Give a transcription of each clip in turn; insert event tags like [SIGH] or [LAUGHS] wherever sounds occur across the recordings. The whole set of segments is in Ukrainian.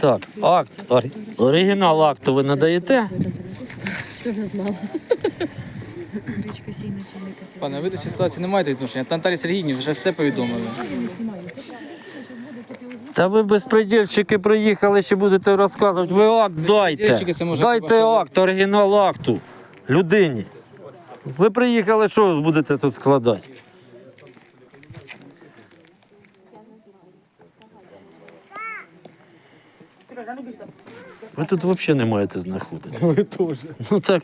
Так, акт. ор- Оригінал акту ви надаєте? Пане, ви до цієї ситуації не маєте відношення. Та Наталі Сергійні вже все повідомили. Та ви безпредельщики приїхали, ще будете розказувати. Ви акт дайте. Це може Дайте акт, оригінал акту. Людині. Ви приїхали, що ви будете тут складати? Ви тут взагалі не маєте знаходитися. [LAUGHS] Ви теж. Ну так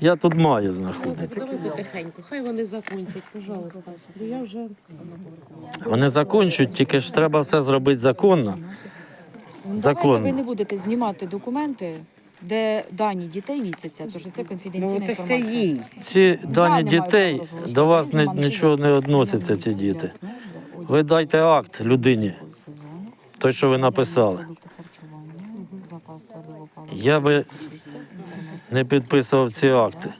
я тут маю знаходитися. Давайте тихенько, хай вони закончать, пожалуйста. Бо я вже Вони закінчують, тільки ж треба все зробити законно. Давайте ви не будете знімати документи, де дані дітей містяться, тому що це конфіденційна інформація. Ці дані не маю дітей права до вас не, нічого не відносяться, ці діти. Ви дайте акт людині, той, що ви написали. Я би не підписував ці акти.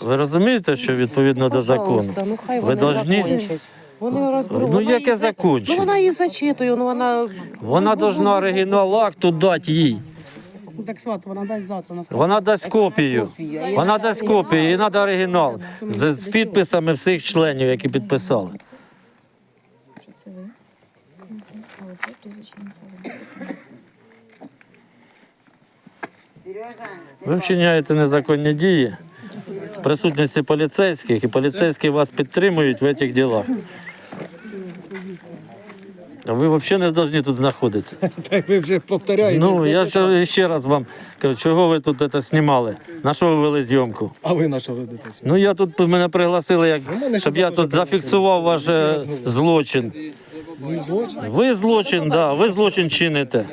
Ви розумієте, що відповідно до закону? пожалуйста, ну хай Ви вони должні- закончать. Вони розберуть. Ну Вона яке її за- Ну вона її зачитує, ну вона... Вона Ну, должна ну, оригінал акту дати їй. Так сват, вона дасть завтра. Вона скаже, Вона дасть копію. Вона дасть копію, і треба оригінал з, з підписами всіх членів, які підписали. Але це прізвище ініціали. Ви вчиняєте незаконні дії в присутності поліцейських, і поліцейські вас підтримують в цих ділах. А ви взагалі не повинні тут знаходитися. [LAUGHS] Так ви вже повторяєте. Ну, я ще, ще раз вам кажу, чого ви тут це знімали? На що ви вели зйомку? А ви на що ведетеся? Ну я тут мене пригласили, як, щоб я тут зафіксував ваш е, злочин. Ви злочин? Да, ви злочин чините.